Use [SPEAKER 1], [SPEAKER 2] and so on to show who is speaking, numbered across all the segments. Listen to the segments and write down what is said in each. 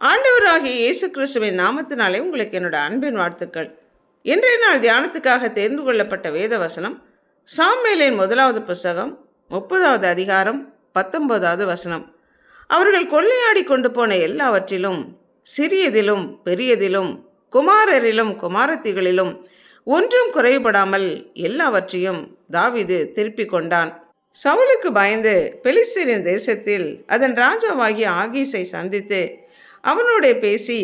[SPEAKER 1] ஆண்டவராகிய இயேசு கிறிஸ்துவின் நாமத்தினாலே உங்களுக்கு என்னோட அன்பின் வாழ்த்துக்கள். இன்றைய நாள் தியானத்துக்காக தேர்ந்து கொள்ளப்பட்ட வேத வசனம் சாமேலின் முதலாவது புஸ்தகம் முப்பதாவது அதிகாரம் பத்தொன்பதாவது வசனம். அவர்கள் கொள்ளையாடி கொண்டு போன எல்லாவற்றிலும் சிறியதிலும் பெரியதிலும் குமாரரிலும் குமாரத்திகளிலும் ஒன்றும் குறைபடாமல் எல்லாவற்றையும் தாவிது திருப்பிக் கொண்டான். சவுலுக்கு பயந்து பெலிஸ்தீரின் தேசத்தில் அதன் ராஜாவாகிய ஆகீஸை சந்தித்து அவனோட பேசி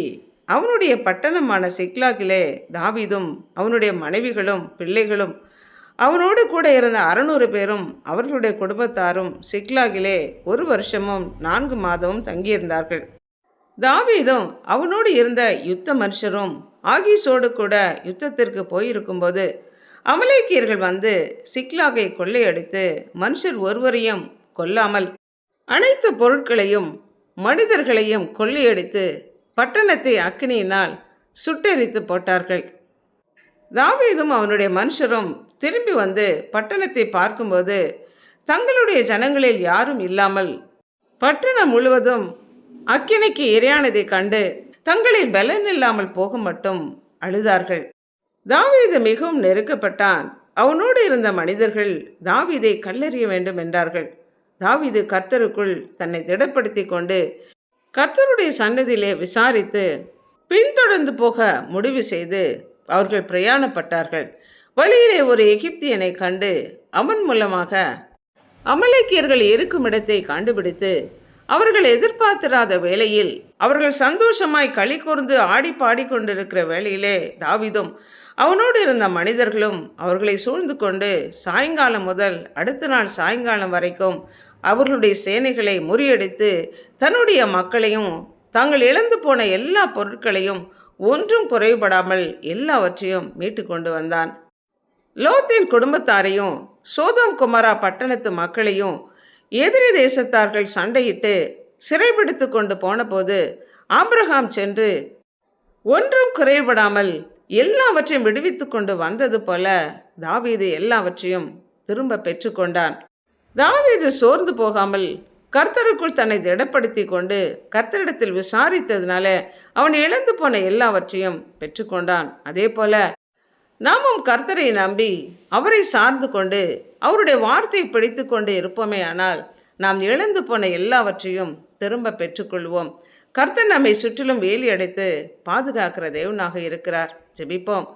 [SPEAKER 1] அவனுடைய பட்டணமான சிக்லாகிலே தாவிதும் அவனுடைய மனைவிகளும் பிள்ளைகளும் அவனோடு கூட இருந்த அறநூறு பேரும் அவர்களுடைய குடும்பத்தாரும் சிக்லாகிலே ஒரு வருஷமும் நான்கு மாதமும் தங்கியிருந்தார்கள். தாவீதும் அவனோடு இருந்த யுத்த மனுஷரும் ஆகிசோடு கூட யுத்தத்திற்கு போயிருக்கும்போது அமலேக்கியர்கள் வந்து சிக்லாகை கொள்ளையடித்து மனுஷர் ஒருவரையும் கொல்லாமல் அனைத்து பொருட்களையும் மனிதர்களையும் கொள்ளையடித்து பட்டணத்தை அக்கினியினால் சுட்டெரித்து போட்டார்கள். தாவீதும் அவனுடைய மனுஷரும் திரும்பி வந்து பட்டணத்தை பார்க்கும்போது தங்களுடைய ஜனங்களில் யாரும் இல்லாமல் பட்டணம் முழுவதும் அக்கினிக்கு இரையானதைக் கண்டு தங்களில் பலன் இல்லாமல் போக மட்டும் அழுதார்கள். தாவீது மிகவும் நெருக்கப்பட்டான். அவனோடு இருந்த மனிதர்கள் தாவீதை கல்லறிய வேண்டும் என்றார்கள். தாவிது கர்த்தருக்குள் தன்னை திடப்படுத்தி கொண்டு கர்த்தருடைய சன்னதியிலே விசாரித்து பின்தொடர்ந்து போக முடிவு செய்து அவர்கள் பிரயாணப்பட்டார்கள். வழியிலே ஒரு எகிப்தியனை கண்டு அவன் மூலமாக அமலேக்கியர்கள் இருக்கும் இடத்தை கண்டுபிடித்து அவர்கள் எதிர்பார்த்திராத வேளையில் அவர்கள் சந்தோஷமாய் களி கூர்ந்து ஆடி பாடிக்கொண்டிருக்கிற வேளையிலே தாவிதும் அவனோடு இருந்த மனிதர்களும் அவர்களை சூழ்ந்து கொண்டு சாயங்காலம் முதல் அடுத்த நாள் சாயங்காலம் வரைக்கும் அவர்களுடைய சேனைகளை முறியடித்து தன்னுடைய மக்களையும் தாங்கள் இழந்து போன எல்லா பொருட்களையும் ஒன்றும் குறைபடாமல் எல்லாவற்றையும் மீட்டு கொண்டு வந்தான். லோத்தின் குடும்பத்தாரையும் சோதம் குமாரா பட்டணத்து மக்களையும் எதிரி தேசத்தார்கள் சண்டையிட்டு சிறைபிடித்து கொண்டு போனபோது ஆப்ரஹாம் சென்று ஒன்றும் குறைபடாமல் எல்லாவற்றையும் விடுவித்து கொண்டு வந்தது போல தாவீது எல்லாவற்றையும் திரும்ப பெற்றுக்கொண்டான் தாவீது சோர்ந்து போகாமல் கர்த்தருக்குள் தன்னை திடப்படுத்தி கொண்டு கர்த்தரிடத்தில் விசாரித்ததுனால அவன் இழந்து போன எல்லாவற்றையும் பெற்றுக்கொண்டான். அதே போல நாமும் கர்த்தரை நம்பி அவரை சார்ந்து கொண்டு அவருடைய வார்த்தையை பிடித்து கொண்டு இருப்போமே ஆனால் நாம் இழந்து போன எல்லாவற்றையும் திரும்ப பெற்றுக்கொள்வோம். கர்த்தர் நம்மை சுற்றிலும் வேலி அடைத்து பாதுகாக்கிற தேவனாக இருக்கிறார். ஜெபிப்போம்.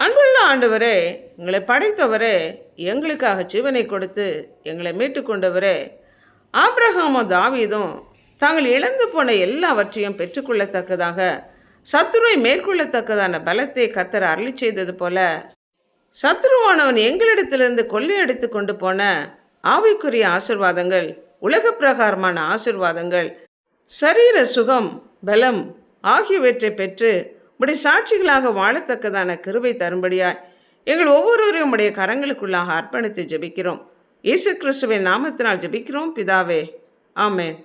[SPEAKER 1] அன்புள்ள ஆண்டவரே எங்களை படைத்தவரே எங்களுக்காக ஜீவனை கொடுத்து எங்களை மீட்டு கொண்டவரே ஆப்ரஹாமும் தாவீதும் தாங்கள் இழந்து போன எல்லாவற்றையும் பெற்றுக்கொள்ளத்தக்கதாக சத்துருவை மேற்கொள்ளத்தக்கதான பலத்தை கத்தர் அருளி செய்தது போல சத்ருவானவன் எங்களிடத்திலிருந்து கொள்ளையடித்து கொண்டு போன ஆவிக்குரிய ஆசிர்வாதங்கள் உலக பிரகாரமான ஆசிர்வாதங்கள் சரீர சுகம் பலம் ஆகியவற்றை பெற்று இப்படி சாட்சிகளாக வாழத்தக்கதான கிருவை தரும்படியாய் எங்கள் ஒவ்வொருவரையும் உடைய கரங்களுக்குள்ளாக அர்ப்பணித்து ஜெபிக்கிறோம். இயேசு கிறிஸ்துவின் நாமத்தினால் ஜெபிக்கிறோம். பிதாவே ஆமேன்.